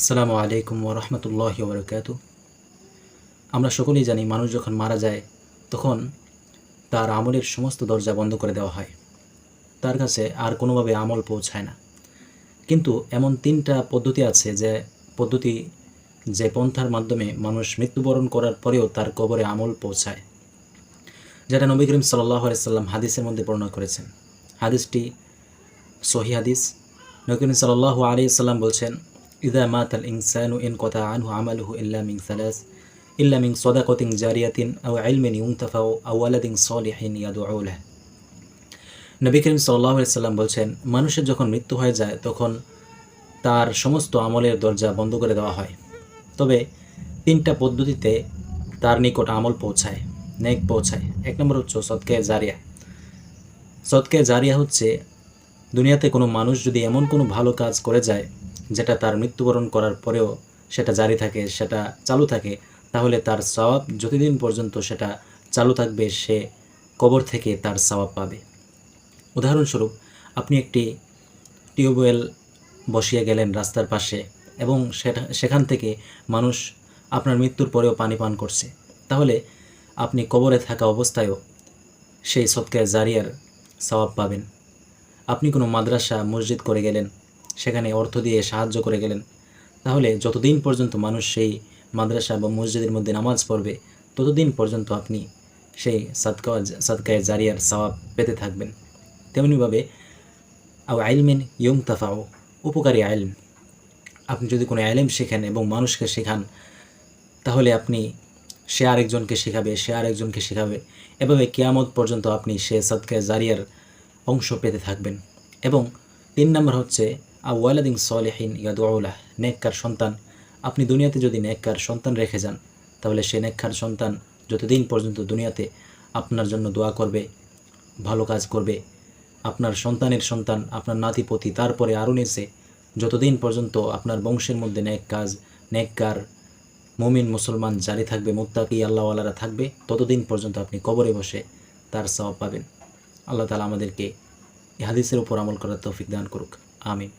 আসসালামু আলাইকুম ওরহমতুল্লাহ বরকাত আমরা সকলেই জানি মানুষ যখন মারা যায়, তখন তার আমলের সমস্ত দরজা বন্ধ করে দেওয়া হয়। তার কাছে আর কোনোভাবে আমল পৌঁছায় না। কিন্তু এমন তিনটা পদ্ধতি আছে যে পদ্ধতি যে পন্থার মাধ্যমে মানুষ মৃত্যুবরণ করার পরেও তার কবরে আমল পৌঁছায়। যেটা নবী করিম সাল্লাহ সাল্লাম হাদিসের মধ্যে বর্ণনা করেছেন। হাদিসটি সহি হাদিস। নবী করিম সাল্লাহ আলী সাল্লাম বলছেন ইদা মাত আল ইনসানু ইন কথা আনহু আমালহু ইল্লা মিন সালাস ইল্লা মিন সদাকতিন জারিয়াতিন আও ইলমিন ইউনতাফাও আও ওয়ালাদিন সলিহিন ইয়াদুউ লাহ নবী করিম সাল্লাহ সাল্লাম বলছেন, মানুষের যখন মৃত্যু হয়ে যায়, তখন তার সমস্ত আমলের দরজা বন্ধ করে দেওয়া হয়। তবে তিনটা পদ্ধতিতে তার নিকট আমল পৌঁছায়, নেক পৌঁছায়। এক নম্বর হচ্ছে সৎকে জারিয়া। সৎকে জারিয়া হচ্ছে, দুনিয়াতে কোনো মানুষ যদি এমন কোনো ভালো কাজ করে যায় যেটা তার মৃত্যুবরণ করার পরেও সেটা জারি থাকে, সেটা চালু থাকে, তাহলে তার সওয়াব যতদিন পর্যন্ত সেটা চালু থাকবে, সে কবর থেকে তার সওয়াব পাবে। উদাহরণস্বরূপ, আপনি একটি টিউবওয়েল বসিয়ে গেলেন রাস্তার পাশে এবং সেটা, সেখান থেকে মানুষ আপনার মৃত্যুর পরেও পানি পান করছে। তাহলে আপনি কবরে থাকা অবস্থায়ও সেই সৎকায় জারিয়ার সওয়াব পাবেন। আপনি কোনো মাদ্রাসা, মসজিদ করে গেলেন সেখানে অর্থ দিয়ে সাহায্য করে গেলেন। তাহলে যতদিন পর্যন্ত মানুষ সেই মাদ্রাসা বা মসজিদের মধ্যে নামাজ পড়বে, ততদিন পর্যন্ত আপনি সেই সাদকা, সাদকায় জারিয়ার সওয়াব পেতে থাকবেন। তেমনিভাবে, আও আইলমেন ইয়ং তাফাও উপকারী আইলম। আপনি যদি কোনো আইলেম শেখেন এবং মানুষকে শেখান, তাহলে আপনি সে আরেকজনকে শেখাবে, সে আরেকজনকে শেখাবে। এভাবে কেয়ামত পর্যন্ত আপনি সে সাদকায় জারিয়ার অংশ পেতে থাকবেন। এবং তিন নম্বর হচ্ছে আওয়ালাদিন সলেহীন ইয়াদুল্লাহ নেককার সন্তান। আপনি দুনিয়াতে যদি নেককার সন্তান রেখে যান, তাহলে সে নেককার সন্তান যতদিন পর্যন্ত দুনিয়াতে আপনার জন্য দোয়া করবে, ভালো কাজ করবে, আপনার সন্তানের সন্তান, আপনার নাতিপতি, তারপরে আরও নিচে, যতদিন পর্যন্ত আপনার বংশের মধ্যে নেক কাজ, নেককার মুমিন মুসলমান জারি থাকবে, মুত্তাকি আল্লাহওয়ালারা থাকবে, ততদিন পর্যন্ত আপনি কবরে বসে তার সওয়াব পাবেন। আল্লাহ তালা আমাদেরকে হাদিসের উপর আমল করার তৌফিক দান করুক। আমিন।